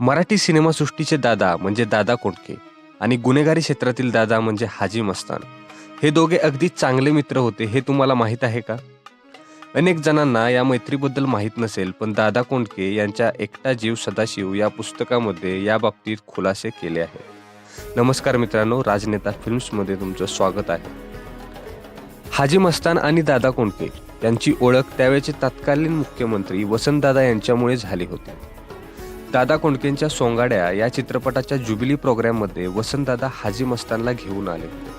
मराठी सिनेमासृष्टीचे दादा म्हणजे दादा कोंडके आणि गुन्हेगारी क्षेत्रातील दादा म्हणजे हाजी मस्तान. हे दोघे अगदी चांगले मित्र होते हे तुम्हाला माहीत आहे का? अनेक जणांना या मैत्रीबद्दल माहीत नसेल पण दादा कोंडके यांच्या एकटा जीव सदाशिव या पुस्तकामध्ये याबाबतीत खुलासे केले आहेत. नमस्कार मित्रांनो राजनेता फिल्म्समध्ये तुमचं स्वागत आहे. हाजी मस्तान आणि दादा कोंडके यांची ओळख त्यावेळेचे तत्कालीन मुख्यमंत्री वसंतदादा यांच्यामुळे झाली होती. दादा कोंडकेंच्या सोंगाड्या या चित्रपटाच्या जुबिली प्रोग्राममध्ये वसंतदादा हाजी मस्तानला घेऊन आले. होते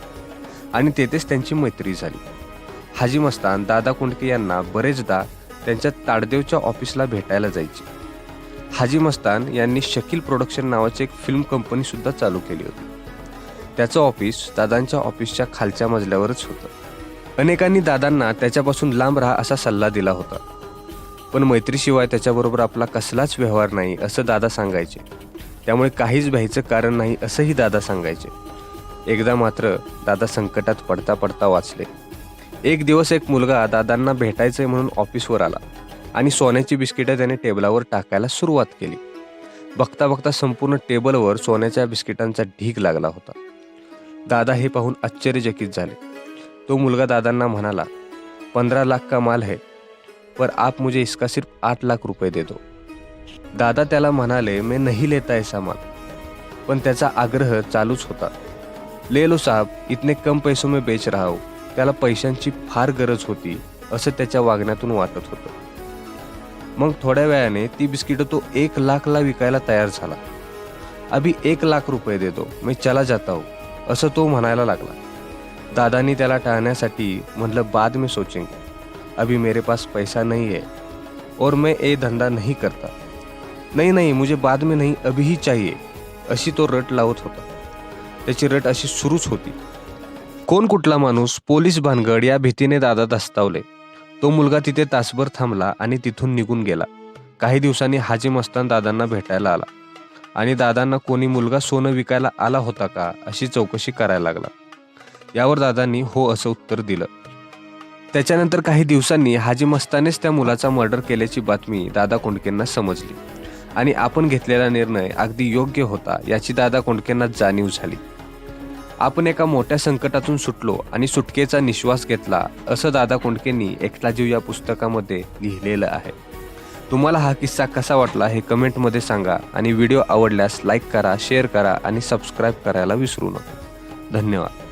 आणि तेथेच त्यांची मैत्री झाली. हाजी मस्तान दादा कोंडके यांना बरेचदा त्यांच्या ताडदेवच्या ऑफिसला भेटायला जायचे. हाजी मस्तान यांनी शकील प्रोडक्शन नावाची एक फिल्म कंपनीसुद्धा चालू केली होती. त्याचं ऑफिस दादांच्या ऑफिसच्या खालच्या मजल्यावरच होतं. अनेकांनी दादांना त्याच्यापासून लांब राहा असा सल्ला दिला होता. पण मैत्रीशिवाय त्याच्याबरोबर आपला कसलाच व्यवहार नाही असं दादा सांगायचे. त्यामुळे काहीच भ्यायचं कारण नाही असंही दादा सांगायचे. एकदा मात्र दादा संकटात पडता पडता वाचले. एक दिवस एक मुलगा दादांना भेटायचंय म्हणून ऑफिसवर आला आणि सोन्याची बिस्किटं त्याने टेबलावर टाकायला सुरुवात केली. बघता बघता संपूर्ण टेबलवर सोन्याच्या बिस्किटांचा ढीग लागला होता. दादा हे पाहून आश्चर्यचकित झाले. तो मुलगा दादांना म्हणाला पंधरा लाख का माल है? पर आप मुझे इसका सिर्फ आठ लाख रुपये दे दो। दादा त्याला म्हणाले मैं नहीं लेता ऐसा माल. पण त्याचा आग्रह चालूच होता. ले लो साहब इतने कम पैसों में बेच रहा हो. त्याला पैशांची फार गरज होती असं त्याच्या वागण्यातून वाटत होतं. मग थोड्या वेळाने ती बिस्किटं तो एक लाखला विकायला तयार झाला. अभी एक लाख रुपये देतो मी चला जाता हो असं तो म्हणायला लागला. दादानी त्याला टाळण्यासाठी म्हटलं बाद मी सोचेंगे. अभी मेरे पास पैसा नहीं है और मैं ये धंधा नहीं करता। नहीं नहीं मुझे बाद में नहीं अभी ही चाहिए। अशी तो रट लावत होता। त्याची रट अशी सुरूच होती। कोण कुठला माणूस पोलीस भानगड या भीतीने दादा दस्तावले तो मुलगा तिथे तासभर थांबला आणि तिथून निघून गेला. काही दिवसांनी हाजी मस्तान दादांना भेटायला आला. आणि दादांना कोणी मुलगा सोनं विकायला आला होता का अशी चौकशी करायला लागला. यावर दादांनी हो असं उत्तर दिलं. त्याच्यानंतर काही दिवसांनी हाजी मस्तानेच त्या मुलाचा मर्डर केल्याची बातमी दादा कोंडकेंना समजली. आणि आपण घेतलेला निर्णय अगदी योग्य होता याची दादा कोंडकेंना जाणीव झाली. आपण एका मोठ्या संकटातून सुटलो आणि सुटकेचा निश्वास घेतला असं दादा कोंडकेंनी एकला जीव या पुस्तकामध्ये लिहिलेलं आहे. तुम्हाला हा किस्सा कसा वाटला हे कमेंटमध्ये सांगा आणि व्हिडिओ आवडल्यास लाईक करा शेअर करा आणि सबस्क्राईब करायला विसरू नका. धन्यवाद.